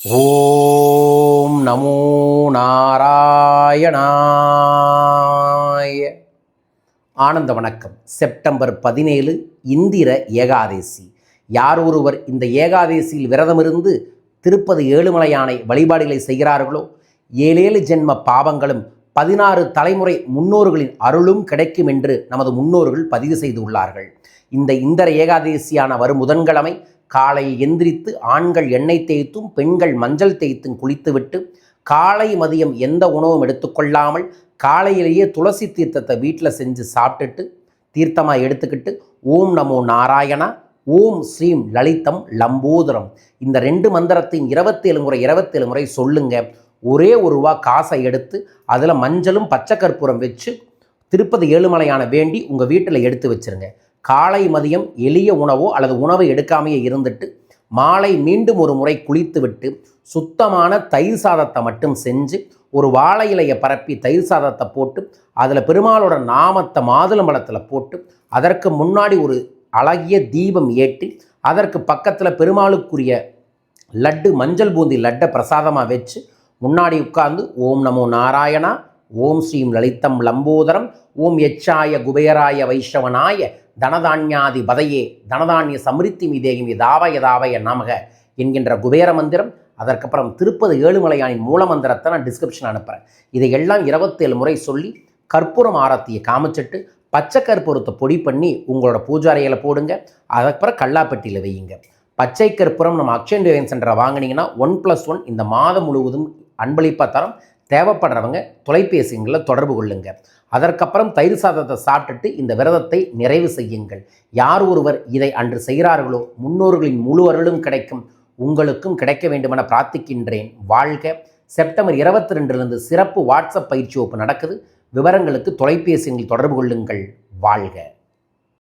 ஓம் நமோ நாராயணாய. ஆனந்த வணக்கம். செப்டம்பர் பதினேழு இந்திர ஏகாதேசி. யார் ஒருவர் இந்த ஏகாதேசியில் விரதமிருந்து திருப்பதி ஏழுமலையானை வழிபாடுகளை செய்கிறார்களோ ஏழேழு ஜென்ம பாவங்களும் பதினாறு தலைமுறை முன்னோர்களின் அருளும் கிடைக்கும் என்று நமது முன்னோர்கள் பதிவு செய்துள்ளார்கள் இந்த இந்திர ஏகாதேசியான வரும் புதன்கிழமை காலை எந்திரித்து ஆண்கள் எண்ணெய் தேய்த்தும் பெண்கள் மஞ்சள் தேய்த்தும் குளித்துவிட்டு காலை மதியம் எந்த உணவும் எடுத்துக்கொள்ளாமல் காலையிலேயே துளசி தீர்த்தத்தை வீட்டில் செஞ்சு சாப்பிட்டுட்டு தீர்த்தமாக எடுத்துக்கிட்டு ஓம் நமோ நாராயணா ஓம் ஸ்ரீம் லலிதம் லம்போதரம். இந்த ரெண்டு மந்திரத்தையும் இருபத்தேழு முறை இருபத்தேழு முறை சொல்லுங்க. ஒரே ஒரு ரூபா காசை எடுத்து அதில் மஞ்சளும் பச்சை கற்பூரம் வச்சு திருப்பதி ஏழுமலையான வேண்டி உங்கள் வீட்டில் எடுத்து வச்சிருங்க. காலை மதியம் எளிய உணவோ அல்லது உணவை எடுக்காமையே இருந்துட்டு மாலை மீண்டும் ஒரு முறை குளித்துவிட்டு சுத்தமான தயிர் சாதத்தை மட்டும் செஞ்சு ஒரு வாழை இலையை பரப்பி தயிர் சாதத்தை போட்டு அதில் பெருமாளோட நாமத்தை மாதுளம்பழத்தில் போட்டு அதற்கு முன்னாடி ஒரு அழகிய தீபம் ஏற்றி அதற்கு பக்கத்தில் பெருமாளுக்குரிய லட்டு மஞ்சள் பூந்தி லட்டை பிரசாதமாக வச்சு முன்னாடி உட்கார்ந்து ஓம் நமோ நாராயணா ஓம் ஸ்ரீம் லலிதம் லம்போதரம் ஓம் எச்சாய குபேராய வைஷ்ணவனாய தனதான்யாதி பதையே தனதான்ய சமிருத்தி மீதேகி தாவய தாவய நமக என்கின்ற குபேர மந்திரம். அதற்கப்புறம் திருப்பதி ஏழுமலையானின் மூல மந்திரத்தை நான் டிஸ்கிரிப்ஷன் அனுப்புகிறேன் இதையெல்லாம் இருபத்தேழு முறை சொல்லி கற்பூரம் ஆரத்தியை காமிச்சிட்டு பச்சை கற்பூரத்தை பொடி பண்ணி உங்களோட பூஜாரையில் போடுங்க. அதுக்கப்புறம் கல்லாப்பட்டியில் வையுங்க. பச்சை கற்பூரம் நம்ம அக்ஷன் டிவைன் சென்டரை வாங்கினீங்கன்னா ஒன் ப்ளஸ் ஒன் இந்த மாதம் முழுவதும் அன்பளிப்பாக தரம். தேவைப்படுறவங்க தொலைபேசிகளில் தொடர்பு கொள்ளுங்க. அதற்கப்புறம் தயிர் சாதத்தை சாப்பிட்டுட்டு இந்த விரதத்தை நிறைவு செய்யுங்கள். யார் ஒருவர் இதை அன்று செய்கிறார்களோ முன்னோர்களின் முழு அருளும் கிடைக்கும். உங்களுக்கும் கிடைக்க வேண்டுமென பிரார்த்திக்கின்றேன். வாழ்க. செப்டம்பர் இருபத்தி ரெண்டிலிருந்து சிறப்பு வாட்ஸ்அப் பயிற்சி வகுப்பு நடக்குது. விவரங்களுக்கு தொலைபேசியில் தொடர்பு கொள்ளுங்கள். வாழ்க.